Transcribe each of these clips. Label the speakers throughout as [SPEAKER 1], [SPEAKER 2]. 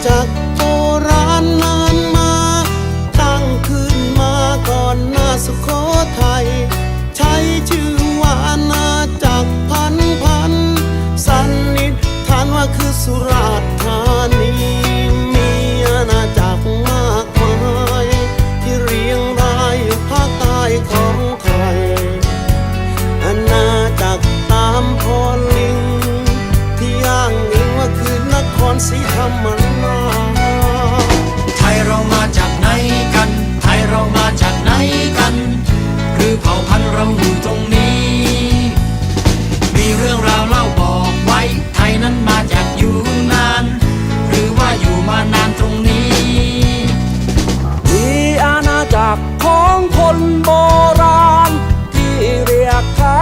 [SPEAKER 1] 짝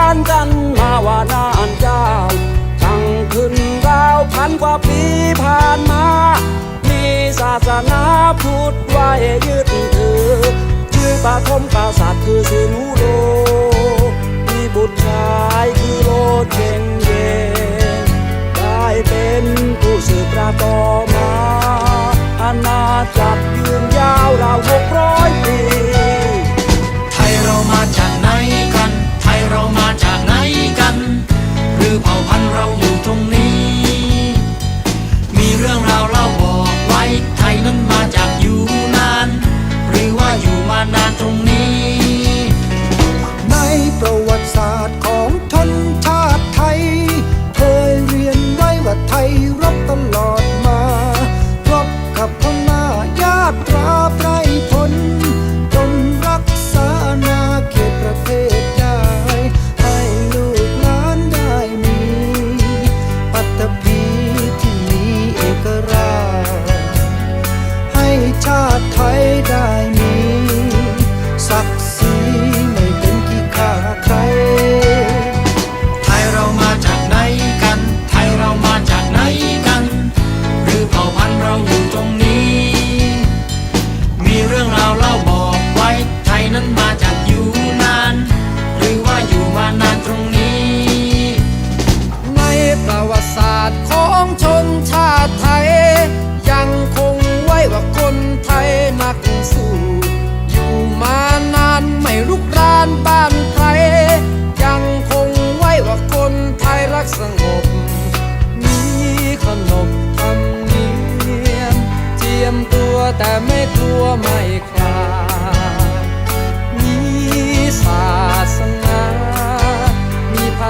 [SPEAKER 1] าน
[SPEAKER 2] กันมาวานานยาว
[SPEAKER 1] ตั้ง
[SPEAKER 3] ขึ้นราวพันกว่าปีผ่านมา มีศาสนาพุทธไว้ยึดถือ ชื่อปาคมปราศาสตร์คือสินุโลมีบุตรชายคือโลเจงเยนได้เป็นผู้สืบราต่อมาอาณาจักรยืนยาว
[SPEAKER 1] เรา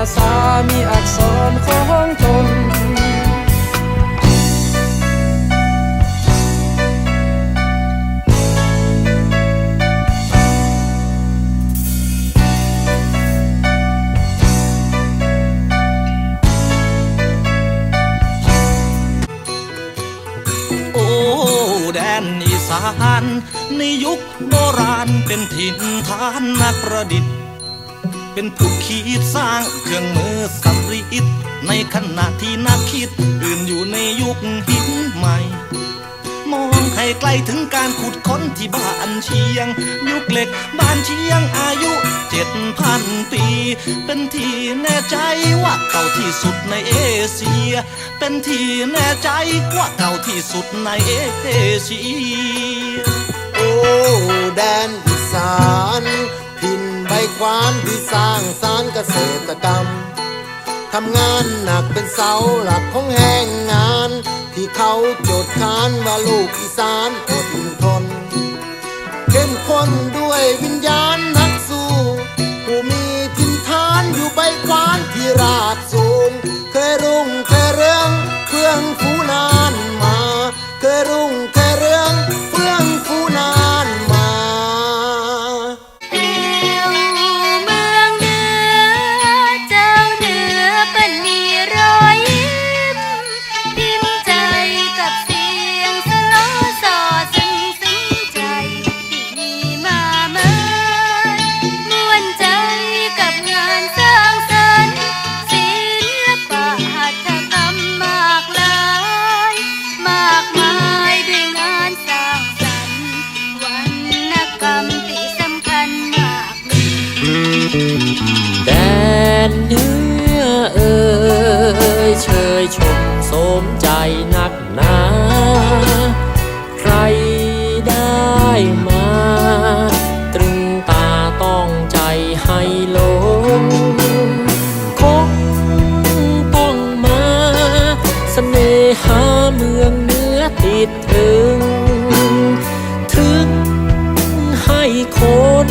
[SPEAKER 1] า
[SPEAKER 4] ษามีอัก
[SPEAKER 3] ษรของตน
[SPEAKER 5] โอแดนอีสานในยุคโบราณเป็นถิ่นฐานนักประดิษฐ์ เป็นผู้คิดสร้างเครื่องมือสัริในขณะที่นักคิดอื่นอยู่ในยุคหินใหม่ มองให้ไกลถึงการขุดค้นที่บ้านเชียง ยุคเหล็กบ้านเชียงอายุเจ็ดพันปี เป็นที่แน่ใจว่าเก่าที่สุดในเอเชีย เป็นที่แน่ใจว่าเก่าที่สุดในเอเชีย
[SPEAKER 2] โอ้แดนอีสาน ความที่สร้างสารเกษตรกรรมทำงานหนักเป็นเสาหลักของแห่งงาน ที่เขาจดค้านว่าลูกอีสานอดทนเข้มข้นด้วยวิญญาณ มา
[SPEAKER 6] ตรึงตาต้องใจให้หลงคงต้องมาเสน่หาเมืองเหนือติดถึง ถึงให้คน